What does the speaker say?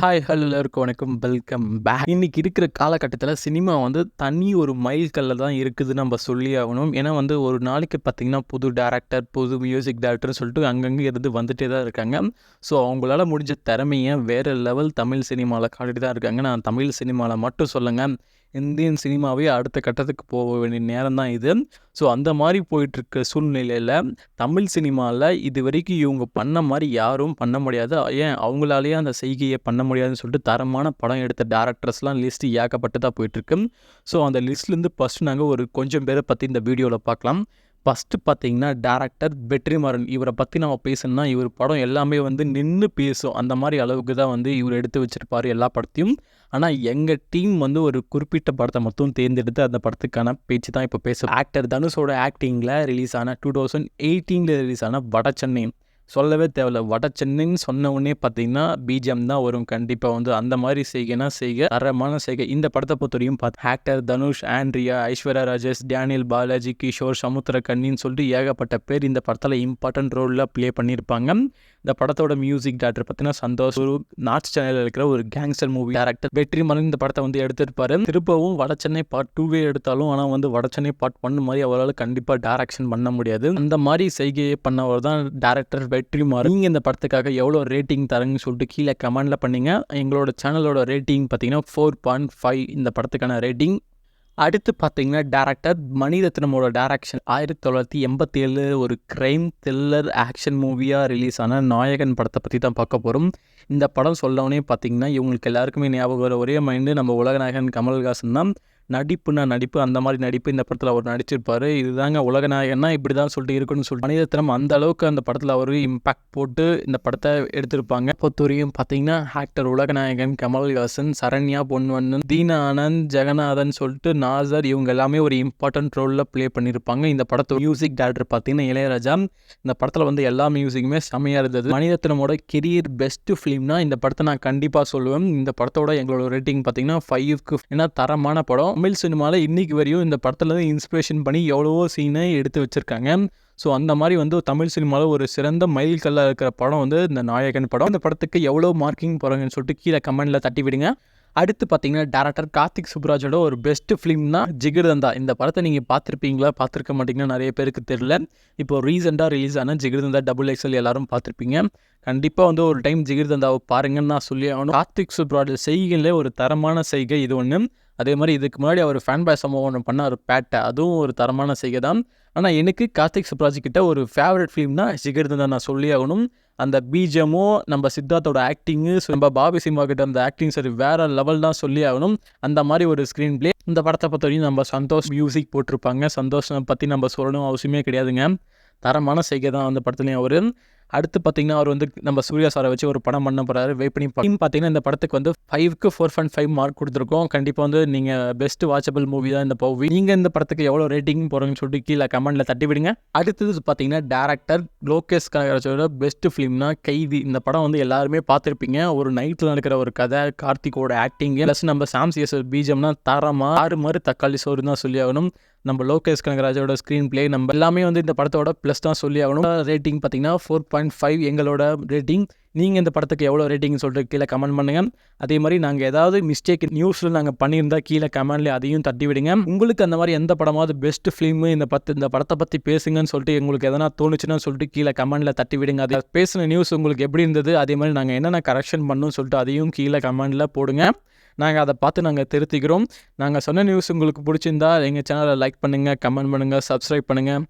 Hi hello எல்லாருக்கும் வணக்கம். Welcome back இன்றைக்கி இருக்கிற காலகட்டத்தில் சினிமா வந்து தனி ஒரு மைல்கல்ல தான் இருக்குது நம்ம சொல்லி ஆகணும். ஏன்னா வந்து ஒரு நாளைக்கு பார்த்தீங்கன்னா புது டேரக்டர் புது மியூசிக் டேரக்டர்னு சொல்லிட்டு அங்கங்கே இருந்து வந்துட்டே தான் இருக்காங்க. ஸோ அவங்களால முடிஞ்ச திறமையை வேறு லெவல் தமிழ் சினிமாவில் காட்டிட்டு தான் இருக்காங்க. நான் தமிழ் சினிமாவில் மட்டும் சொல்லுங்கள் இந்தியன் சினிமாவே அடுத்த கட்டத்துக்கு போக வேண்டிய நேரம் தான் இது. ஸோ அந்த மாதிரி போயிட்டுருக்க சூழ்நிலையில் தமிழ் சினிமாவில் இது வரைக்கும் இவங்க பண்ண மாதிரி யாரும் பண்ண முடியாது. ஏன்? அவங்களாலேயே அந்த செய்கையை பண்ண முடியாதுன்னு சொல்லிட்டு தரமான படம் எடுத்த டேரக்டர்ஸ்லாம் லிஸ்ட்டு ஏகப்பட்டு தான் போயிட்டுருக்கு. ஸோ அந்த லிஸ்ட்லேருந்து ஃபஸ்ட்டு நாங்கள் ஒரு கொஞ்சம் பேரை பற்றி இந்த வீடியோவில் பார்க்கலாம். ஃபஸ்ட்டு பார்த்தீங்கன்னா டேரக்டர் வெற்றிமாறன் இவரை பற்றி நம்ம பேசணும்னா இவர் படம் எல்லாமே வந்து நின்று பேசும். அந்த மாதிரி அளவுக்கு தான் வந்து இவர் எடுத்து வச்சிருப்பார் எல்லா படத்தையும். ஆனால் எங்கள் டீம் வந்து ஒரு குறிப்பிட்ட படத்தை மட்டும் தேர்ந்தெடுத்து அந்த படத்துக்கான பேச்சு தான் இப்போ பேசும் ஆக்டர் தனுஷோட ஆக்டிங்கில் ரிலீஸ் ஆன டூ தௌசண்ட் எயிட்டீனில் ரிலீஸ் ஆன வட சென்னை. சொல்லவே தேவையில்ல. வட சென்னைன்னு சொன்ன உடனே பார்த்தீங்கன்னா பிஜிஎம் தான் வரும். கண்டிப்பாக வந்து அந்த மாதிரி செய்கைனா செய்க. தரமான செய்கை. இந்த படத்தை பொறுத்தவரையும் பார்த்து ஆக்டர் தனுஷ் ஆண்ட்ரியா ஐஸ்வர்யா ராஜேஷ் டேனியல் பாலாஜி கிஷோர் சமுத்திர கண்ணின்னு சொல்லிட்டு ஏகப்பட்ட பேர் இந்த படத்தில் இம்பார்ட்டன்ட் ரோலில் ப்ளே பண்ணியிருப்பாங்க. இந்த படத்தோட மியூசிக் டேரக்டர் பார்த்தீங்கன்னா சந்தோஷ் ஒரு நார்த் சேனலில் இருக்கிற ஒரு கேங்ஸ்டர் மூவி டேரக்டர் வெற்றிமாறன் இந்த படத்தை வந்து எடுத்திருப்பாரு. திருப்பவும் வட சென்னை பார்ட் டூவே எடுத்தாலும் ஆனால் வந்து வட சென்னை பார்ட் ஒன் மாதிரி அவரால் கண்டிப்பாக டேரக்ஷன் பண்ண முடியாது. அந்த மாதிரி செய்கையை பண்ணவர் தான் டேரக்டர் வெற்றிமாறன் நீங்கள் இந்த படத்துக்காக எவ்வளோ ரேட்டிங் தரங்கன்னு சொல்லிட்டு கீழே கமெண்டில் பண்ணிங்க. எங்களோட சேனலோட ரேட்டிங் பார்த்தீங்கன்னா ஃபோர் பாயிண்ட் ஃபைவ் இந்த படத்துக்கான ரேட்டிங் அடுத்து பார்த்தீங்கன்னா டேரக்டர் மணிரத்னமோட டேரக்ஷன் ஆயிரத்தி தொள்ளாயிரத்தி எண்பத்தி ஏழு ஒரு க்ரைம் த்ரில்லர் ஆக்ஷன் மூவியாக ரிலீஸ் ஆன நாயகன் படத்தை பற்றி தான் பார்க்க போகிறோம் இந்த படம் சொல்லவுனே பார்த்தீங்கன்னா இவங்களுக்கு எல்லாருக்குமே ஞாபகம் வர ஒரே மைண்டு நம்ம உலகநாயகன் கமல்ஹாசன் தான். நடிப்புனா நடிப்பு அந்த மாதிரி நடிப்பு இந்த படத்தில் அவர் நடிச்சிருப்பார். இதுதாங்க உலகநாயகன்னா இப்படி தான் சொல்லிட்டு இருக்குன்னு சொல்லிட்டு மணிரத்னம் அந்த அளவுக்கு அந்த படத்தில் அவர் இம்பாக்ட் போட்டு இந்த படத்தை எடுத்திருப்பாங்க. பொறுத்தவரையும் பார்த்தீங்கன்னா ஆக்டர் உலகநாயகன் கமல்ஹாசன் சரண்யா பொன்வண்ணன் தீனா ஆனந்த் ஜெகநாதன் சொல்லிட்டு நாசர் இவங்க எல்லாமே ஒரு இம்பார்ட்டன்ட் ரோலில் ப்ளே பண்ணியிருப்பாங்க இந்த படத்தை மியூசிக் டேரக்டர் பார்த்தீங்கன்னா இளையராஜா. இந்த படத்தில் வந்து எல்லா மியூசிக்குமே செமையாக இருந்தது. மணிரத்னமோட கெரியர் பெஸ்ட் ஃபிலிம்னா இந்த படத்தை நான் கண்டிப்பாக சொல்லுவேன். இந்த படத்தோட எங்களோட ரேட்டிங் பார்த்தீங்கன்னா ஃபைவ்க்கு ஏன்னா தரமான படம். தமிழ் சினிமாவில் இன்றைக்கி வரையும் இந்த படத்துலேருந்து இன்ஸ்பிரேஷன் பண்ணி எவ்வளவோ சீனை எடுத்து வச்சுருக்காங்க. ஸோ அந்த மாதிரி வந்து தமிழ் சினிமாவில் ஒரு சிறந்த மைல்கல்லாக இருக்கிற படம் வந்து இந்த நாயகன் படம். இந்த படத்துக்கு எவ்வளோ மார்க்கிங் போகிறாங்கன்னு சொல்லிட்டு கீழே கமெண்டில் தட்டி விடுங்க அடுத்து பார்த்தீங்கன்னா டேரக்டர் கார்த்திக் சுப்ராஜோட ஒரு பெஸ்ட் ஃபிலிம்னா ஜிகிர்தந்தா. இந்த படத்தை நீங்கள் பார்த்துருப்பீங்களா? பார்த்துருக்க மாட்டீங்கன்னா நிறைய பேருக்கு தெரில இப்போ ரீசெண்டாக ரிலீஸ் ஆன ஜிகிர்தந்தா டபுள் எக்ஸல் எல்லாரும் பார்த்துருப்பீங்க. கண்டிப்பாக வந்து ஒரு டைம் ஜிகிர்தந்தாவை பாருங்கன்னு நான் சொல்லி ஆகணும். கார்த்திக் சுப்ராஜ் செய்கையில் ஒரு தரமான செய்கை இது ஒன்று அதே மாதிரி இதுக்கு முன்னாடி அவர் ஃபேன் பாய் சம்பவம் ஒன்று பண்ணார் பேட்டை அதுவும் ஒரு தரமான செய்கை தான் ஆனால் எனக்கு கார்த்திக் சுப்ராஜ் கிட்ட ஒரு ஃபேவரட் ஃபிலிம்னா ஜிகிர்தந்தா நான் சொல்லி ஆகணும். அந்த பீஜமும் நம்ம சித்தார்த்தோட ஆக்டிங்கு நம்ம பாபி சிம்மா கிட்ட அந்த ஆக்டிங் சரி வேற லெவல் தான் சொல்லி ஆகணும். அந்த மாதிரி ஒரு ஸ்க்ரீன் பிளே இந்த படத்தை பொறுத்த வரையும் நம்ம சந்தோஷ் மியூசிக் போட்டிருப்பாங்க. சந்தோஷம் பற்றி நம்ம சொல்லணும் அவசியமே கிடையாதுங்க. தரமான செய்கை தான் அந்த படத்துலையும் அவர். அடுத்து பார்த்தீங்கன்னா அவர் வந்து நம்ம சூர்யா சாரை வச்சு ஒரு படம் பண்ண போகிறாரு வெயிட் பண்ணி டீம் பார்த்தீங்கன்னா இந்த படத்துக்கு வந்து ஃபைவ்க்கு ஃபோர் பாயிண்ட் ஃபைவ் மார்க் கொடுத்துருக்கோம். கண்டிப்பாக வந்து நீங்கள் பெஸ்ட் வாட்சபிள் மூவி தான் இந்த மூவி நீங்கள் இந்த படத்துக்கு எவ்வளோ ரேட்டிங் போகிறோங்கன்னு சொல்லிட்டு கீழே கமெண்ட்டில் தட்டி விடுங்க. அடுத்தது பார்த்தீங்கன்னா டேரக்டர் லோகேஷ் கனகராஜோட பெஸ்ட் ஃபிலிம்னா கைதி. இந்த படம் வந்து எல்லாருமே பார்த்துருப்பீங்க. ஒரு நைட்டில் நடக்கிற ஒரு கதை கார்த்திகோட ஆக்டிங் ப்ளஸ் நம்ம சாம்சிஎஸ் பீஜம்னா தரமாக ஆறு மாதிரி தக்காளி சோறு தான் சொல்லி ஆகணும் நம்ம லோகேஷ் கனகராஜோட ஸ்க்ரீன் பிளே நம்ம எல்லாமே வந்து இந்த படத்தோட ப்ளஸ் தான் சொல்லி ஆகணும் ரேட்டிங் பார்த்தீங்கன்னா ஃபோர் பாயிண்ட் ஃபைவ் எங்களோட ரேட்டிங் நீங்கள் இந்த படத்துக்கு எவ்வளோ ரேட்டிங் சொல்லிட்டு கீழே கமெண்ட் பண்ணுங்கள் அதே மாதிரி நாங்கள் ஏதாவது மிஸ்டேக் நியூஸில் நாங்கள் பண்ணியிருந்தால் கீழே கமெண்ட்லேயே அதையும் தட்டி விடுங்க. உங்களுக்கு அந்த மாதிரி எந்த படமாவது பெஸ்ட் ஃபிலிமு இந்த பத்து இந்த படத்தை பற்றி பேசுங்கன்னு சொல்லிட்டு உங்களுக்கு எதனா தோணுச்சுன்னா சொல்லிட்டு கீழே கமெண்ட்டில் தட்டி விடுங்க. அது பேசின நியூஸ் உங்களுக்கு எப்படி இருந்தது? அதே மாதிரி நாங்கள் என்னென்ன கரெக்ஷன் பண்ணணும்னு சொல்லிட்டு அதையும் கீழே கமெண்டில் போடுங்க. நாங்கள் அதை பார்த்து நாங்கள் திருத்திக்கிறோம். நாங்கள் சொன்ன நியூஸ் உங்களுக்கு பிடிச்சிருந்தா எங்கள் சேனலை லைக் பண்ணுங்கள் கமெண்ட் பண்ணுங்கள் சப்ஸ்கிரைப் பண்ணுங்கள்